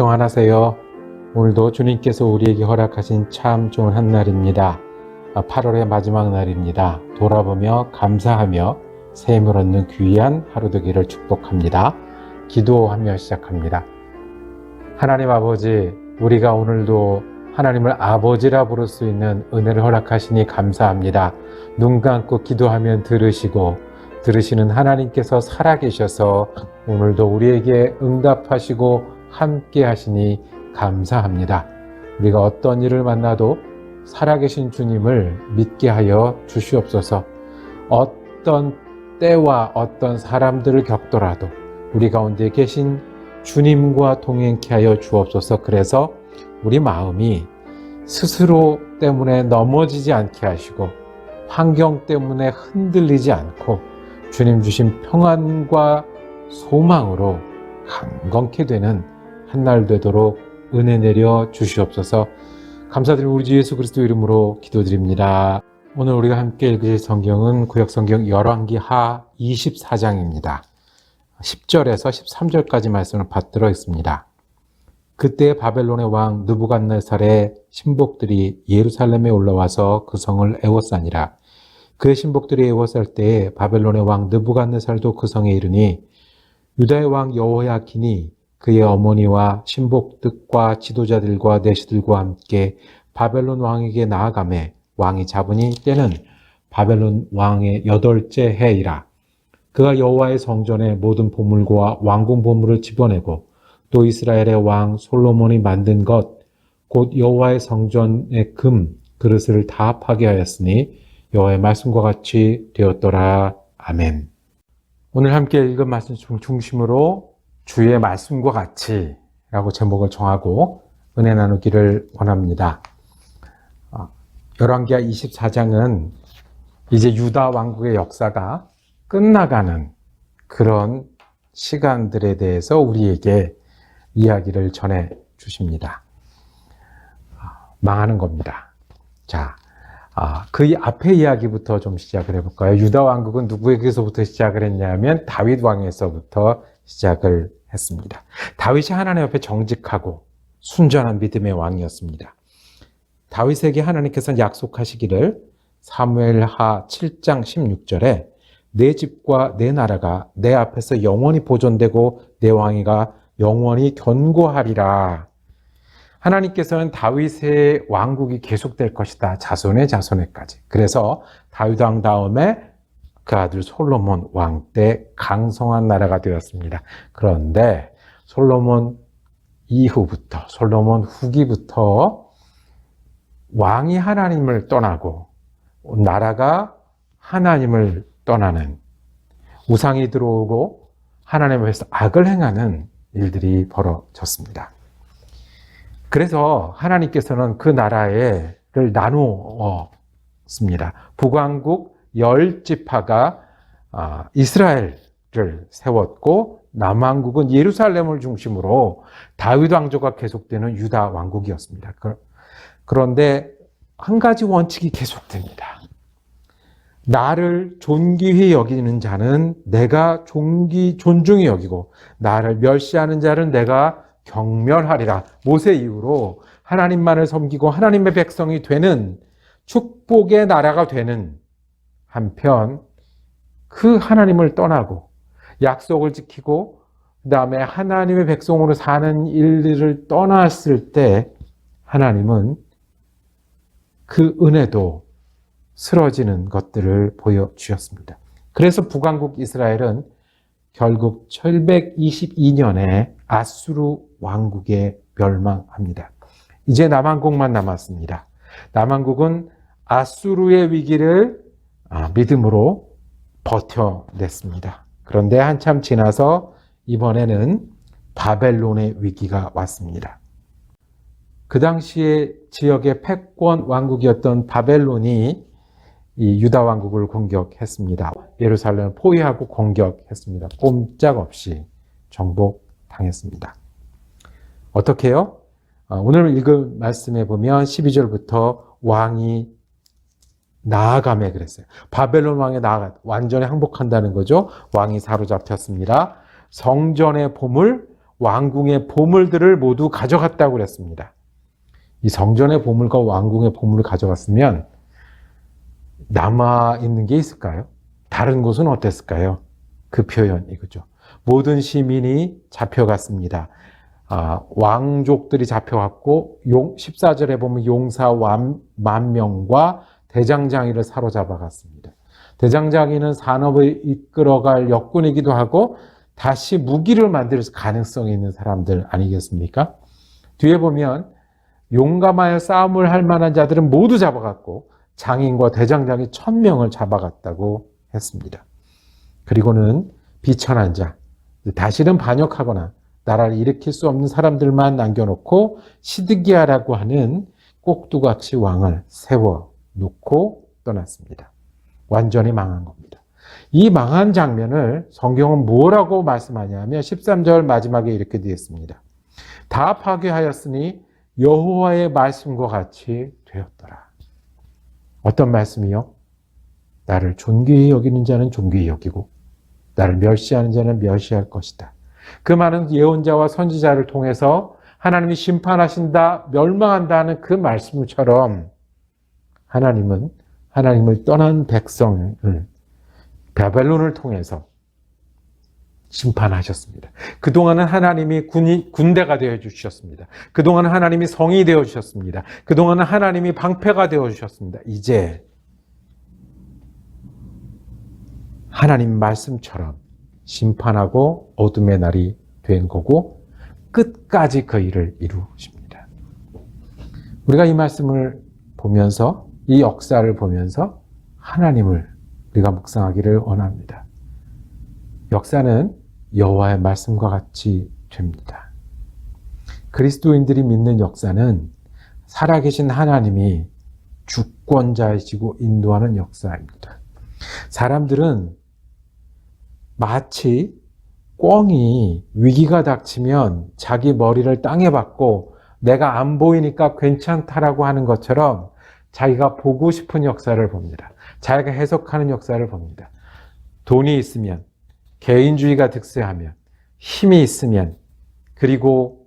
평안하세요. 오늘도 주님께서 우리에게 허락하신 참 좋은 한 날입니다. 8월의 마지막 날입니다. 돌아보며 감사하며 샘을 얻는 귀한 하루 되기를 축복합니다. 기도하며 시작합니다. 하나님 아버지, 우리가 오늘도 하나님을 아버지라 부를 수 있는 은혜를 허락하시니 감사합니다. 눈 감고 기도하면 들으시고 들으시는 하나님께서 살아계셔서 오늘도 우리에게 응답하시고 함께 하시니 감사합니다. 우리가 어떤 일을 만나도 살아계신 주님을 믿게 하여 주시옵소서. 어떤 때와 어떤 사람들을 겪더라도 우리 가운데 계신 주님과 동행케 하여 주옵소서. 그래서 우리 마음이 스스로 때문에 넘어지지 않게 하시고 환경 때문에 흔들리지 않고 주님 주신 평안과 소망으로 강건케 되는 한날 되도록 은혜 내려 주시옵소서. 감사드리고 우리 주 예수 그리스도 이름으로 기도드립니다. 오늘 우리가 함께 읽으실 성경은 구약 성경 열왕기 하 24장입니다. 10절에서 13절까지 말씀을 받들어 있습니다. 그때 바벨론의 왕 느부갓네살의 신복들이 예루살렘에 올라와서 그 성을 애워싸니라. 그의 신복들이 애워쌀 때에 바벨론의 왕 느부갓네살도 그 성에 이르니 유다의 왕 여호야킨이 그의 어머니와 신복들과 지도자들과 내시들과 함께 바벨론 왕에게 나아가매 왕이 잡으니 때는 바벨론 왕의 여덟째 해이라. 그가 여호와의 성전의 모든 보물과 왕궁 보물을 집어내고 또 이스라엘의 왕 솔로몬이 만든 것, 곧 여호와의 성전의 금 그릇을 다 파괴하였으니 여호와의 말씀과 같이 되었더라. 아멘. 오늘 함께 읽은 말씀 중심으로 주의 말씀과 같이 라고 제목을 정하고 은혜 나누기를 원합니다. 열왕기하 24장은 이제 유다 왕국의 역사가 끝나가는 그런 시간들에 대해서 우리에게 이야기를 전해 주십니다. 망하는 겁니다. 자, 아, 그 앞에 이야기부터 좀 시작을 해볼까요? 유다 왕국은 누구에게서부터 시작을 했냐면 다윗 왕에서부터 시작을 했습니다. 다윗이 하나님 앞에 정직하고 순전한 믿음의 왕이었습니다. 다윗에게 하나님께서는 약속하시기를 사무엘하 7장 16절에 내 집과 내 나라가 내 앞에서 영원히 보존되고 내 왕위가 영원히 견고하리라. 하나님께서는 다윗의 왕국이 계속될 것이다. 자손의 자손에까지. 그래서 다윗 왕 다음에 그 아들 솔로몬 왕 때 강성한 나라가 되었습니다. 그런데 솔로몬 이후부터 솔로몬 후기부터 왕이 하나님을 떠나고 나라가 하나님을 떠나는 우상이 들어오고 하나님 앞에서 악을 행하는 일들이 벌어졌습니다. 그래서 하나님께서는 그 나라를 나누었습니다. 북왕국 열 지파가 이스라엘을 세웠고 남왕국은 예루살렘을 중심으로 다윗 왕조가 계속되는 유다 왕국이었습니다. 그런데 한 가지 원칙이 계속됩니다. 나를 존귀히 여기는 자는 내가 존귀, 존중히 여기고, 나를 멸시하는 자는 내가 경멸하리라. 모세 이후로 하나님만을 섬기고 하나님의 백성이 되는 축복의 나라가 되는 한편, 그 하나님을 떠나고, 약속을 지키고, 그 다음에 하나님의 백성으로 사는 일들을 떠났을 때, 하나님은 그 은혜도 쓰러지는 것들을 보여주셨습니다. 그래서 북왕국 이스라엘은 결국 722년에 아수르 왕국에 멸망합니다. 이제 남왕국만 남았습니다. 남왕국은 아수르의 위기를 믿음으로 버텨냈습니다. 그런데 한참 지나서 이번에는 바벨론의 위기가 왔습니다. 그 당시에 지역의 패권 왕국이었던 바벨론이 이 유다 왕국을 공격했습니다. 예루살렘을 포위하고 공격했습니다. 꼼짝없이 정복당했습니다. 어떻게요? 오늘 읽은 말씀에 보면 12절부터 왕이 나아가매 그랬어요. 바벨론 왕에 나아가 완전히 항복한다는 거죠. 왕이 사로잡혔습니다. 성전의 보물, 왕궁의 보물들을 모두 가져갔다고 그랬습니다. 이 성전의 보물과 왕궁의 보물을 가져갔으면 남아 있는 게 있을까요? 다른 곳은 어땠을까요? 그 표현 이거죠. 모든 시민이 잡혀갔습니다. 아, 왕족들이 잡혀갔고 용, 14절에 보면 용사 만, 만 명과 대장장이를 사로잡아 갔습니다. 대장장이는 산업을 이끌어갈 역군이기도 하고 다시 무기를 만들 가능성이 있는 사람들 아니겠습니까? 뒤에 보면 용감하여 싸움을 할 만한 자들은 모두 잡아갔고 장인과 대장장이 천 명을 잡아갔다고 했습니다. 그리고는 비천한 자, 다시는 반역하거나 나라를 일으킬 수 없는 사람들만 남겨놓고 시드기야라고 하는 꼭두각시 왕을 세워 놓고 떠났습니다. 완전히 망한 겁니다. 이 망한 장면을 성경은 뭐라고 말씀하냐면 13절 마지막에 이렇게 되어 있습니다. 다 파괴하였으니 여호와의 말씀과 같이 되었더라. 어떤 말씀이요? 나를 존귀히 여기는 자는 존귀히 여기고 나를 멸시하는 자는 멸시할 것이다. 그 많은 예언자와 선지자를 통해서 하나님이 심판하신다, 멸망한다는 그 말씀처럼 하나님은 하나님을 떠난 백성을 바벨론을 통해서 심판하셨습니다. 그동안은 하나님이 군이, 군대가 되어 주셨습니다. 그동안은 하나님이 성이 되어 주셨습니다. 그동안은 하나님이 방패가 되어 주셨습니다. 이제 하나님 말씀처럼 심판하고 어둠의 날이 된 거고 끝까지 그 일을 이루십니다. 우리가 이 말씀을 보면서 이 역사를 보면서 하나님을 우리가 묵상하기를 원합니다. 역사는 여호와의 말씀과 같이 됩니다. 그리스도인들이 믿는 역사는 살아계신 하나님이 주권자이시고 인도하는 역사입니다. 사람들은 마치 꿩이 위기가 닥치면 자기 머리를 땅에 박고 내가 안 보이니까 괜찮다라고 하는 것처럼 자기가 보고 싶은 역사를 봅니다. 자기가 해석하는 역사를 봅니다. 돈이 있으면, 개인주의가 득세하면, 힘이 있으면, 그리고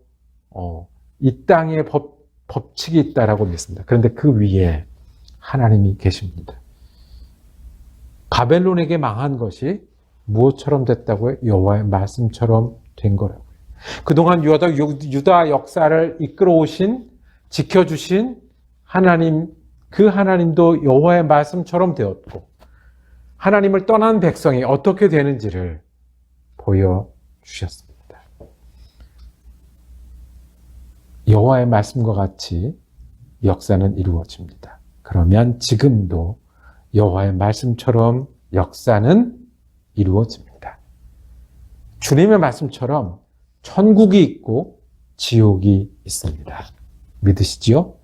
어, 이 땅에 법, 법칙이 있다라고 믿습니다. 그런데 그 위에 하나님이 계십니다. 바벨론에게 망한 것이 무엇처럼 됐다고요? 여호와의 말씀처럼 된 거라고요. 그동안 유다, 유다 역사를 이끌어 오신, 지켜주신 하나님, 그 하나님도 여호와의 말씀처럼 되었고, 하나님을 떠난 백성이 어떻게 되는지를 보여 주셨습니다. 여호와의 말씀과 같이 역사는 이루어집니다. 그러면 지금도 여호와의 말씀처럼 역사는 이루어집니다. 주님의 말씀처럼 천국이 있고 지옥이 있습니다. 믿으시지요?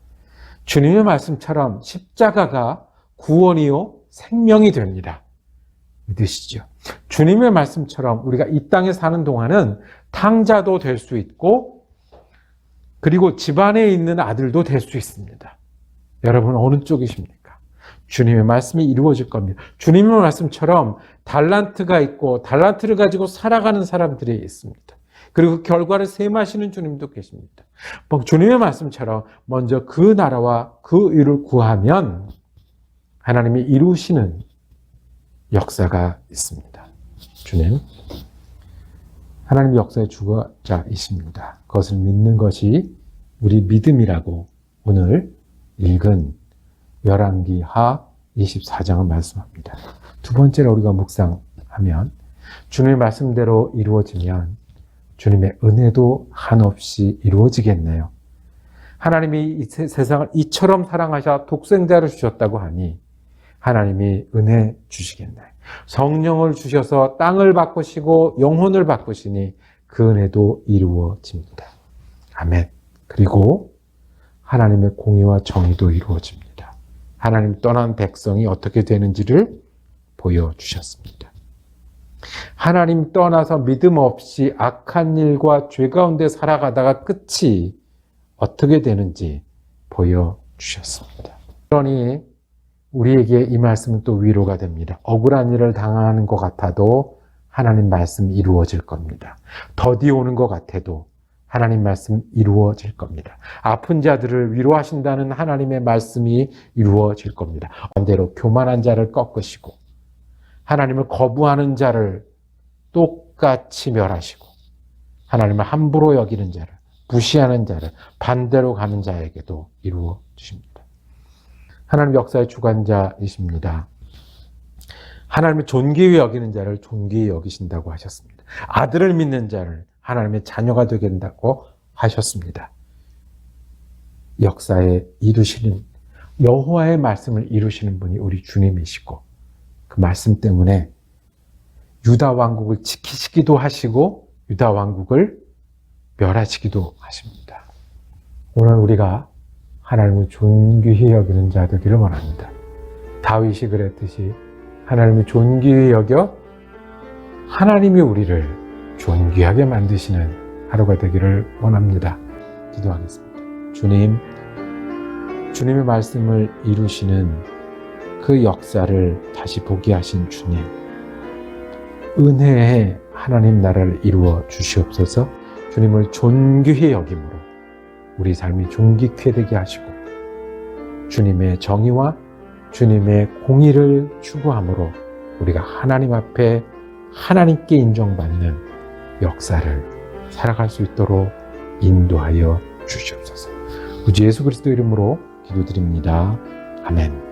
주님의 말씀처럼 십자가가 구원이요 생명이 됩니다. 믿으시죠? 주님의 말씀처럼 우리가 이 땅에 사는 동안은 탕자도 될 수 있고 그리고 집안에 있는 아들도 될 수 있습니다. 여러분 어느 쪽이십니까? 주님의 말씀이 이루어질 겁니다. 주님의 말씀처럼 달란트가 있고 달란트를 가지고 살아가는 사람들이 있습니다. 그리고 그 결과를 세마시는 주님도 계십니다. 뭐 주님의 말씀처럼 먼저 그 나라와 그 일을 구하면 하나님이 이루시는 역사가 있습니다. 주님, 하나님 역사의 주거자이십니다. 그것을 믿는 것이 우리 믿음이라고 오늘 읽은 열왕기 하 24장은 말씀합니다. 두 번째로 우리가 묵상하면 주님의 말씀대로 이루어지면 주님의 은혜도 한없이 이루어지겠네요. 하나님이 이 세상을 이처럼 사랑하셔 독생자를 주셨다고 하니 하나님이 은혜 주시겠나요? 성령을 주셔서 땅을 바꾸시고 영혼을 바꾸시니 그 은혜도 이루어집니다. 아멘. 그리고 하나님의 공의와 정의도 이루어집니다. 하나님 떠난 백성이 어떻게 되는지를 보여주셨습니다. 하나님 떠나서 믿음 없이 악한 일과 죄 가운데 살아가다가 끝이 어떻게 되는지 보여주셨습니다. 그러니 우리에게 이 말씀은 또 위로가 됩니다. 억울한 일을 당하는 것 같아도 하나님 말씀 이루어질 겁니다. 더디 오는 것 같아도 하나님 말씀 이루어질 겁니다. 아픈 자들을 위로하신다는 하나님의 말씀이 이루어질 겁니다. 반대로 교만한 자를 꺾으시고 하나님을 거부하는 자를 똑같이 멸하시고 하나님을 함부로 여기는 자를 무시하는 자를 반대로 가는 자에게도 이루어 주십니다. 하나님 역사의 주관자이십니다. 하나님을 존귀히 여기는 자를 존귀히 여기신다고 하셨습니다. 아들을 믿는 자를 하나님의 자녀가 되게 된다고 하셨습니다. 역사에 이루시는 여호와의 말씀을 이루시는 분이 우리 주님이시고 그 말씀 때문에 유다 왕국을 지키시기도 하시고 유다 왕국을 멸하시기도 하십니다. 오늘 우리가 하나님을 존귀히 여기는 자 되기를 원합니다. 다윗이 그랬듯이 하나님을 존귀히 여겨 하나님이 우리를 존귀하게 만드시는 하루가 되기를 원합니다. 기도하겠습니다. 주님, 주님의 말씀을 이루시는 그 역사를 다시 보게 하신 주님, 은혜의 하나님 나라를 이루어 주시옵소서 주님을 존귀히 여김으로 우리 삶이 존귀케 되게 하시고 주님의 정의와 주님의 공의를 추구함으로 우리가 하나님 앞에 하나님께 인정받는 역사를 살아갈 수 있도록 인도하여 주시옵소서. 우주 예수 그리스도 이름으로 기도드립니다. 아멘.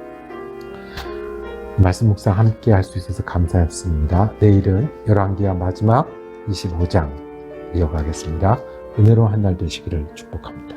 말씀 묵상 함께 할 수 있어서 감사했습니다. 내일은 열왕기하 마지막 25장 이어가겠습니다. 은혜로운 한날 되시기를 축복합니다.